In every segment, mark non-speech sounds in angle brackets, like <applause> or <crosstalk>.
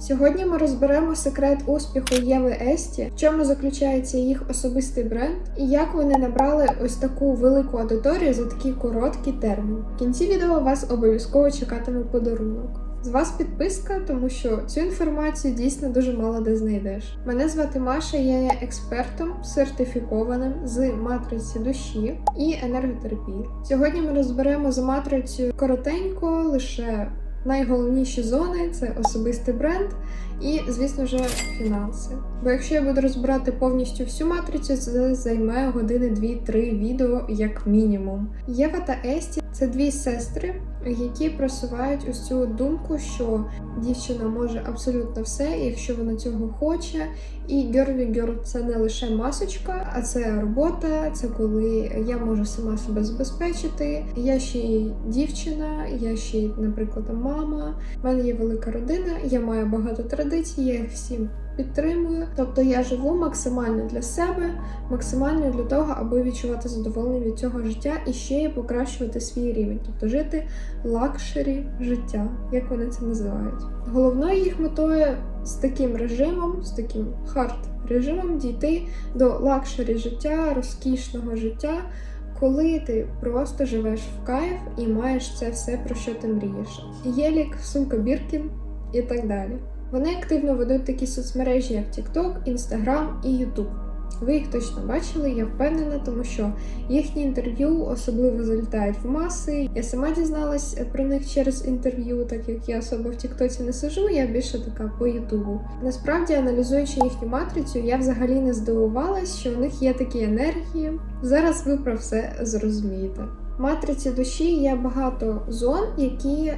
Сьогодні ми розберемо секрет успіху Єви Есті, в чому заключається їх особистий бренд, і як вони набрали ось таку велику аудиторію за такий короткий термін. В кінці відео вас обов'язково чекатиме подарунок. З вас підписка, тому що цю інформацію дійсно дуже мало де знайдеш. Мене звати Маша, я є експертом сертифікованим з матриці душі і енерготерапії. Сьогодні ми розберемо за матрицею коротенько, лише найголовніші зони це особистий бренд і, звісно ж, фінанси. Бо якщо я буду розбирати повністю всю матрицю, це займе години 2-3 відео як мінімум. Єва та Есті це дві сестри, які просувають ось цю думку, що дівчина може абсолютно все, якщо вона цього хоче. І герлі герл це не лише масочка, а це робота, це коли я можу сама себе забезпечити. Я ще й дівчина, я ще й, наприклад, мама. У мене є велика родина, я маю багато традицій, я їх всім підтримую. Тобто я живу максимально для себе, максимально для того, аби відчувати задоволення від цього життя і ще й покращувати свій рівень, тобто жити лакшері життя, як вони це називають. Головною їх метою з таким режимом, з таким хард режимом дійти до лакшері життя, розкішного життя. Коли ти просто живеш в кайф і маєш це все, про що ти мрієш. Єлік, сумка Біркін і так далі. Вони активно ведуть такі соцмережі, як TikTok, Instagram і YouTube. Ви їх точно бачили, я впевнена, тому що їхні інтерв'ю особливо залітають в маси. Я сама дізналась про них через інтерв'ю, так як я особо в Тіктоці не сижу, я більше така по Ютубу. Насправді, аналізуючи їхню матрицю, я взагалі не здивувалась, що у них є такі енергії. Зараз ви про все зрозумієте. В матриці душі є багато зон, які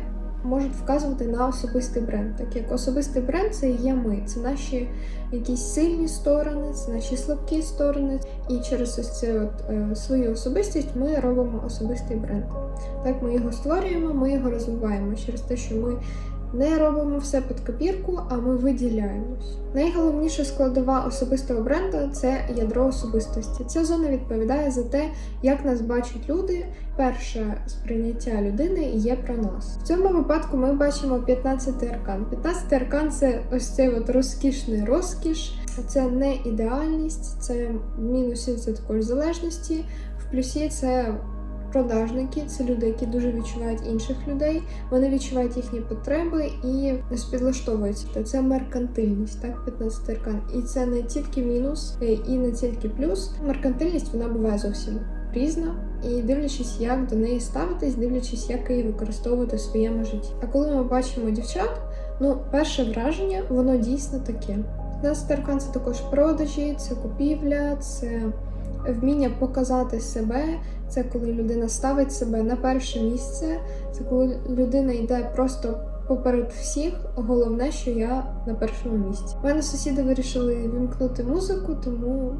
можуть вказувати на особистий бренд. Так як особистий бренд це є ми, це наші якісь сильні сторони, це наші слабкі сторони. І через ось цю от, е, свою особистість ми робимо особистий бренд. Так ми його створюємо, ми його розвиваємо через те, що ми. Не робимо все під копірку, а ми виділяємось. Найголовніша складова особистого бренду це ядро особистості. Ця зона відповідає за те, як нас бачать люди. Перше сприйняття людини є про нас. В цьому випадку ми бачимо 15 аркан. 15 аркан це ось цей от розкішний розкіш, це не ідеальність, це в мінусі це також залежності. В плюсі це продажники, це люди, які дуже відчувають інших людей. Вони відчувають їхні потреби і підлаштовуються. Це меркантильність, так 15 аркан. І це не тільки мінус, е, і не тільки плюс. Меркантильність вона буває зовсім різна, і дивлячись, як до неї ставитись, дивлячись, як її використовувати в своєму житті. А коли ми бачимо дівчат, ну перше враження, воно дійсно таке. 15 аркан це також продажі, це купівля, це вміння показати себе. Це коли людина ставить себе на перше місце, це коли людина йде просто поперед всіх. Головне, що я на першому місці. У мене сусіди вирішили вімкнути музику, тому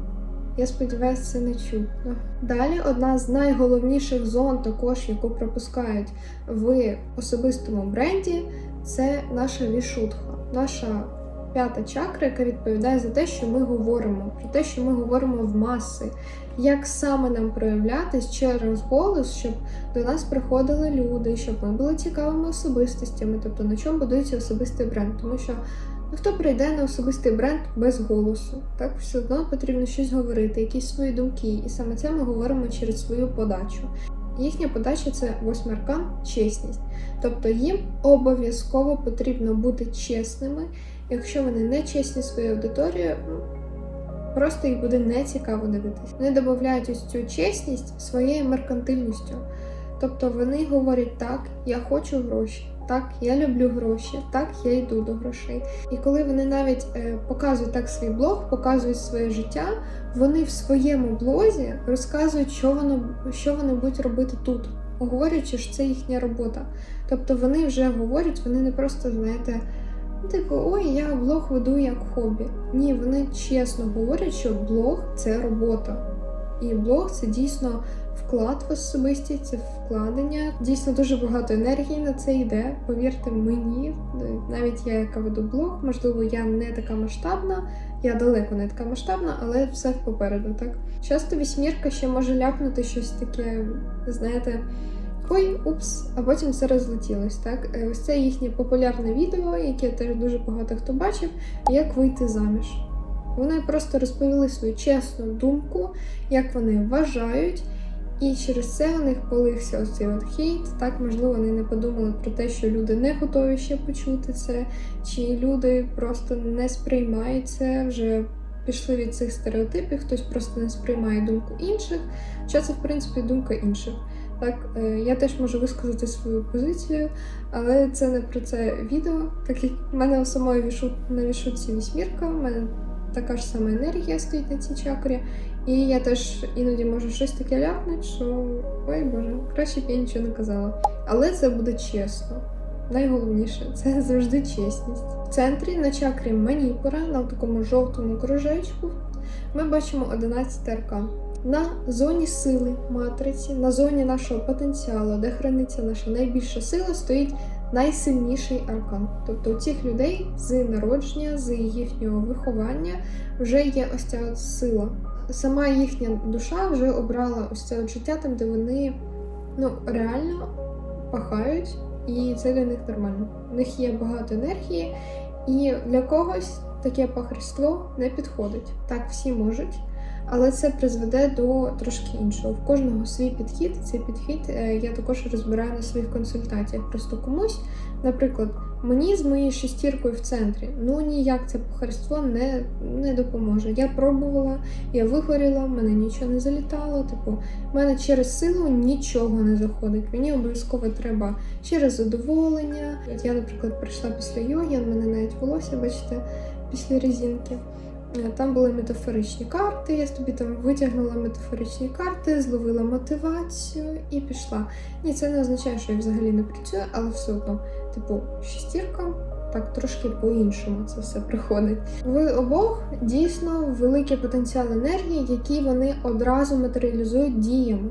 я сподіваюся, це не чутно. Далі одна з найголовніших зон, також яку пропускають в особистому бренді, це наша вішутха, наша п'ята чакра, яка відповідає за те, що ми говоримо, про те, що ми говоримо в маси, як саме нам проявлятись через голос, щоб до нас приходили люди, щоб ми були цікавими особистостями, тобто на чому будується особистий бренд, тому що. Ну, хто прийде на особистий бренд без голосу? Так все одно потрібно щось говорити, якісь свої думки, і саме це ми говоримо через свою подачу. Їхня подача це восьмеркан чесність. Тобто їм обов'язково потрібно бути чесними. Якщо вони не чесні своєю аудиторією, просто їх буде нецікаво дивитися. Вони додають ось цю чесність своєю меркантильністю. Тобто вони говорять так, я хочу гроші. Так, я люблю гроші, так я йду до грошей. І коли вони навіть е, показують так свій блог, показують своє життя, вони в своєму блозі розказують, що вони, що вони будуть робити тут, говорячи, що це їхня робота. Тобто вони вже говорять, вони не просто, знаєте, типу, ой, я блог веду як хобі. Ні, вони чесно говорять, що блог це робота. І блог це дійсно вклад в особистість, це вкладення. Дійсно дуже багато енергії на це йде. Повірте мені, навіть я, яка веду блог, можливо, я не така масштабна, я далеко не така масштабна, але все попереду. Так часто вісьмірка ще може ляпнути щось таке, знаєте. Ой, упс, а потім все розлетілось. Так, Е, ось це їхнє популярне відео, яке теж дуже багато хто бачив, як вийти заміж. Вони просто розповіли свою чесну думку, як вони вважають, і через це у них полився ось цей от хейт. Так, можливо, вони не подумали про те, що люди не готові ще почути це, чи люди просто не сприймають це, вже пішли від цих стереотипів, хтось просто не сприймає думку інших. Хоча це, в принципі, думка інших. Так, е, я теж можу висказати свою позицію, але це не про це відео. Так як в мене у самої на вішутці вісьмірка, в мене така ж сама енергія стоїть на цій чакрі. І я теж іноді можу щось таке ляпнути, що ой Боже, краще б я нічого не казала. Але це буде чесно. Найголовніше це <laughs> завжди чесність. В центрі на чакрі Маніпура, на такому жовтому кружечку, ми бачимо 11 аркан. На зоні сили матриці, на зоні нашого потенціалу, де храниться наша найбільша сила, стоїть найсильніший аркан. Тобто у цих людей з народження, з їхнього виховання вже є ось ця сила. Сама їхня душа вже обрала ось це життя, там, де вони ну, реально пахають, і це для них нормально. У них є багато енергії, і для когось таке пахарство не підходить. Так всі можуть. Але це призведе до трошки іншого. В кожного свій підхід. Цей підхід е, я також розбираю на своїх консультаціях. Просто комусь, наприклад, мені з моєю шестіркою в центрі, ну ніяк це похарство не, не допоможе. Я пробувала, я вигоріла, мене нічого не залітало. Типу, в мене через силу нічого не заходить. Мені обов'язково треба через задоволення. От я, наприклад, прийшла після йоги, в мене навіть волосся, бачите, після резинки. Е, Там були метафоричні карти, я собі там витягнула метафоричні карти, зловила мотивацію і пішла. Ні, це не означає, що я взагалі не працюю, але все одно, типу, шестірка, так трошки по-іншому це все приходить. В обох дійсно великий потенціал енергії, який вони одразу матеріалізують діями.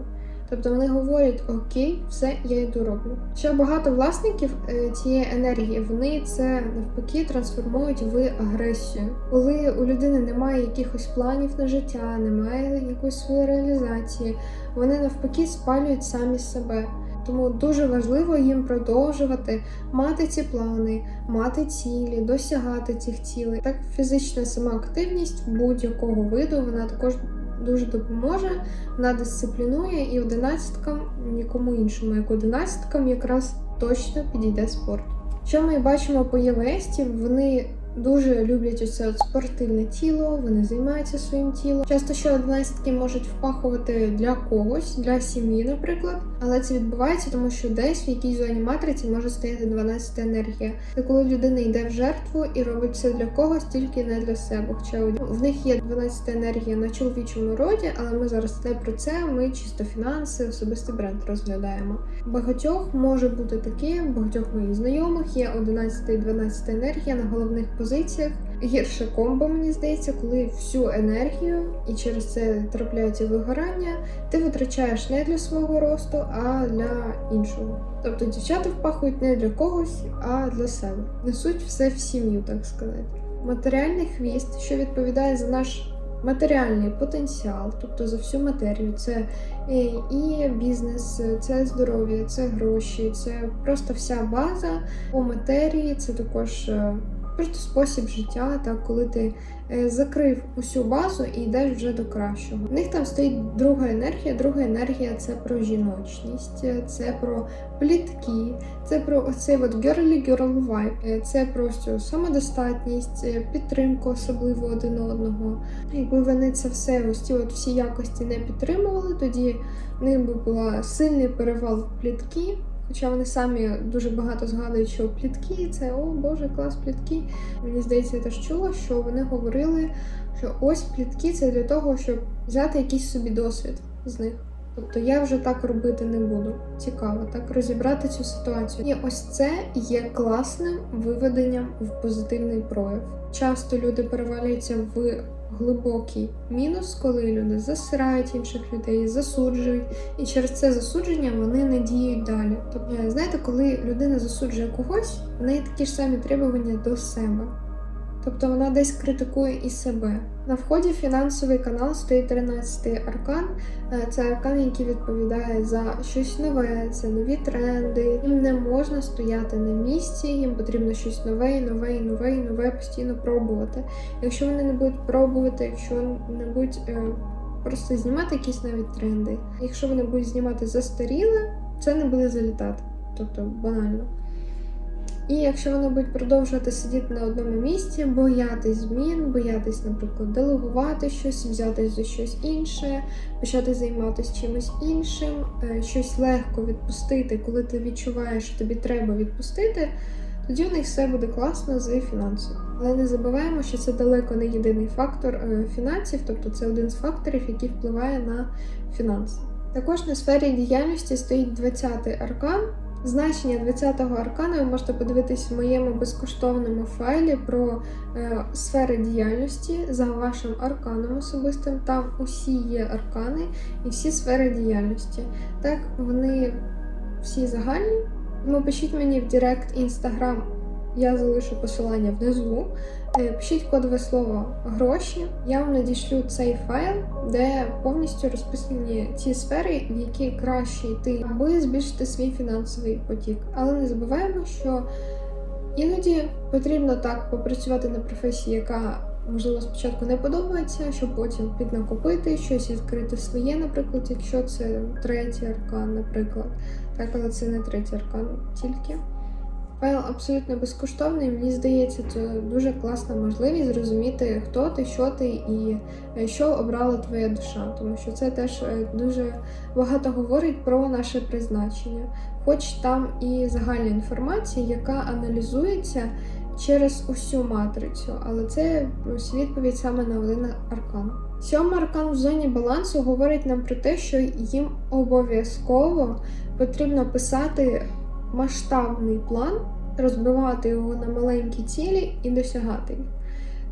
Тобто вони говорять, окей, все, я йду роблю. Ще багато власників е, цієї енергії вони це навпаки трансформують в агресію. Коли у людини немає якихось планів на життя, немає якоїсь своєї реалізації, вони навпаки спалюють самі себе. Тому дуже важливо їм продовжувати мати ці плани, мати цілі, досягати цих цілей. Так фізична самоактивність будь-якого виду вона також дуже допоможе. Вона дисциплінує і одинадцяткам нікому іншому, як одинадцяткам якраз точно підійде спорт. Що ми бачимо по євесті, вони дуже люблять ось спортивне тіло, вони займаються своїм тілом. Часто що одинадцятки можуть впахувати для когось, для сім'ї, наприклад, але це відбувається, тому що десь в якійсь зоні матриці може стояти 12 енергія. Це коли людина йде в жертву і робить все для когось, тільки не для себе. Хоча в них є 12 енергія на чоловічому роді, але ми зараз не про це. Ми чисто фінанси, особистий бренд розглядаємо. Багатьох може бути таке, багатьох моїх знайомих є 11 і 12 енергія на головних позиціях. Гірше комбо, мені здається, коли всю енергію і через це трапляються вигорання, ти витрачаєш не для свого росту, а для іншого. Тобто дівчата впахують не для когось, а для себе. Несуть все в сім'ю, так сказати. Матеріальний хвіст, що відповідає за наш матеріальний потенціал, тобто за всю матерію, це е, і бізнес, це здоров'я, це гроші, це просто вся база по матерії, це також. Просто спосіб життя, так коли ти е, закрив усю базу і йдеш вже до кращого. В них там стоїть друга енергія. Друга енергія це про жіночність, е, це про плітки, це про оцей от girly girl vibe, е, це про всю самодостатність, підтримку особливо один одного. Якби вони це все, ось ці от всі якості не підтримували, тоді в них би була сильний перевал в плітки. Хоча вони самі дуже багато згадують, що плітки це о Боже, клас плітки. Мені здається, я теж чула, що вони говорили, що ось плітки це для того, щоб взяти якийсь собі досвід з них. Тобто я вже так робити не буду. Цікаво, так розібрати цю ситуацію. І ось це є класним виведенням в позитивний прояв. Часто люди перевалюються в глибокий мінус, коли люди засирають інших людей, засуджують, і через це засудження вони не діють далі. Тобто, знаєте, коли людина засуджує когось, в неї такі ж самі требування до себе. Тобто вона десь критикує і себе. На вході в фінансовий канал стоїть 13-й аркан. Е, Це аркан, який відповідає за щось нове, це нові тренди. Їм не можна стояти на місці, їм потрібно щось нове, і нове, і нове, і нове постійно пробувати. Якщо вони не будуть пробувати, якщо не будуть е, просто знімати якісь навіть тренди. Якщо вони будуть знімати застаріле, це не буде залітати. Тобто банально. І якщо вони будуть продовжувати сидіти на одному місці, боятись змін, боятись, наприклад, делегувати щось, взятись за щось інше, почати займатися чимось іншим, е, щось легко відпустити, коли ти відчуваєш, що тобі треба відпустити, тоді в них все буде класно з фінансами. Але не забуваємо, що це далеко не єдиний фактор е, фінансів, тобто це один з факторів, який впливає на фінанси. Також на сфері діяльності стоїть 20-й аркан. Значення 20-го аркана ви можете подивитись в моєму безкоштовному файлі про е, сфери діяльності за вашим арканом особистим. Там усі є аркани і всі сфери діяльності. Так, вони всі загальні. Тому пишіть мені в Директ Інстаграм, я залишу посилання внизу. Е, Пишіть кодове слово гроші. Я вам надішлю цей файл, де повністю розписані ті сфери, в які краще йти, аби збільшити свій фінансовий потік. Але не забуваємо, що іноді потрібно так попрацювати на професії, яка можливо спочатку не подобається, щоб потім піднакопити щось відкрити своє, наприклад, якщо це третій аркан, наприклад. Так, але це не третій аркан тільки. Файл абсолютно безкоштовний. Мені здається, це дуже класна можливість зрозуміти, хто ти, що ти і е, що обрала твоя душа, тому що це теж е, дуже багато говорить про наше призначення, хоч там і загальна інформація, яка аналізується через усю матрицю, але це ось відповідь саме на один аркан. Сьомий аркан в зоні балансу говорить нам про те, що їм обов'язково потрібно писати масштабний план, розбивати його на маленькі цілі і досягати їх.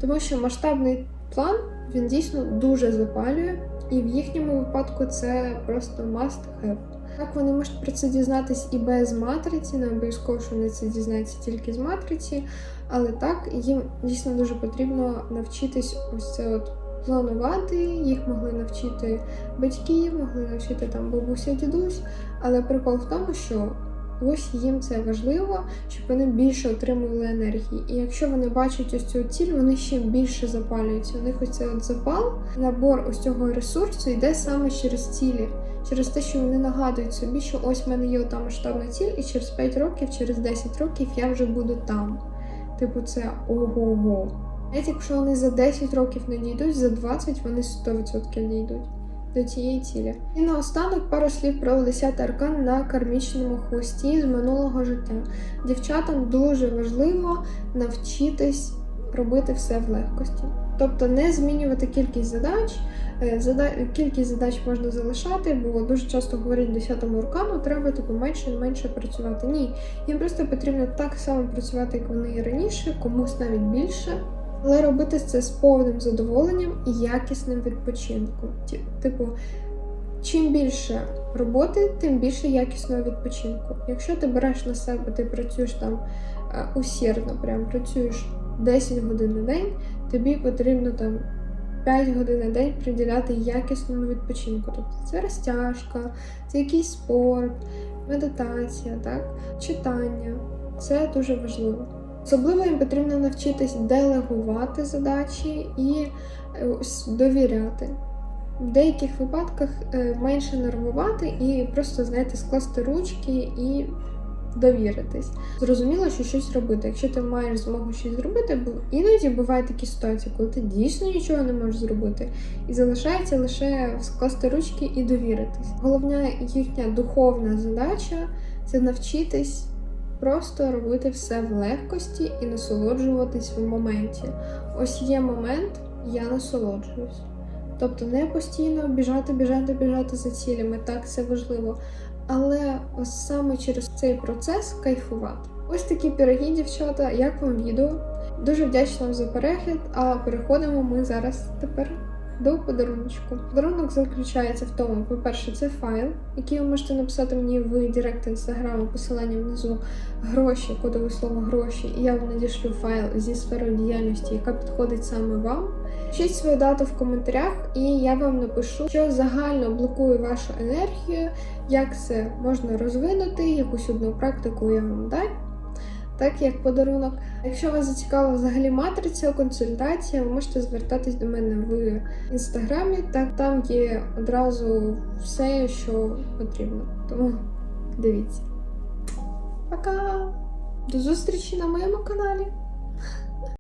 Тому що масштабний план він дійсно дуже запалює, і в їхньому випадку це просто must have. Так, вони можуть про це дізнатись і без матриці, не обов'язково, що вони це дізнаються тільки з матриці, але так їм дійсно дуже потрібно навчитись ось це от планувати. Їх могли навчити батьки, могли навчити там бабуся, дідусь. Але прикол в тому, що ось їм це важливо, щоб вони більше отримували енергії. І якщо вони бачать ось цю ціль, вони ще більше запалюються. У них ось цей от запал, набор ось цього ресурсу йде саме через цілі, через те, що вони нагадують собі, що ось в мене є ота масштабна ціль, і через 5 років, через 10 років я вже буду там. Типу, це ого-го. Навіть якщо вони за 10 років не дійдуть, за 20 вони 100% дійдуть до цієї цілі. І наостанок пару слів про 10 аркан на кармічному хвості з минулого життя. Дівчатам дуже важливо навчитись робити все в легкості. Тобто не змінювати кількість задач. Е, Кількість задач можна залишати, бо дуже часто говорять 10-му аркану, треба типу менше і менше працювати. Ні, їм просто потрібно так само працювати, як вони і раніше, комусь навіть більше. Але робити це з повним задоволенням і якісним відпочинком. Типу, чим більше роботи, тим більше якісного відпочинку. Якщо ти береш на себе, ти працюєш там е, усердно, прям працюєш 10 годин на день, тобі потрібно там 5 годин на день приділяти якісному відпочинку. Тобто це розтяжка, це якийсь спорт, медитація, так? читання. Це дуже важливо. Особливо їм потрібно навчитись делегувати задачі і е, довіряти. В деяких випадках е, менше нервувати і просто, знаєте, скласти ручки і довіритись. Зрозуміло, що щось робити. Якщо ти маєш змогу щось зробити, бо іноді бувають такі ситуації, коли ти дійсно нічого не можеш зробити, і залишається лише скласти ручки і довіритись. Головна їхня духовна задача це навчитись просто робити все в легкості і насолоджуватись в моменті. Ось є момент, я насолоджуюсь. Тобто не постійно біжати, біжати, біжати за цілями, так це важливо. Але ось саме через цей процес кайфувати. Ось такі пироги, дівчата. Як вам відео? Дуже вдячна вам за перегляд, а переходимо ми зараз тепер до подаруночку. Подарунок заключається в тому, по-перше, це файл, який ви можете написати мені в Директ інстаграму, посилання внизу гроші, кодове слово гроші, і я вам надішлю файл зі сферою діяльності, яка підходить саме вам. Пишіть свою дату в коментарях, і я вам напишу, що загально блокує вашу енергію, як це можна розвинути, якусь одну практику я вам дам. Так як подарунок. Якщо вас зацікавила взагалі матриця, консультація, ви можете звертатись до мене в інстаграмі, так там є одразу все, що потрібно. Тому дивіться. Пока! До зустрічі на моєму каналі!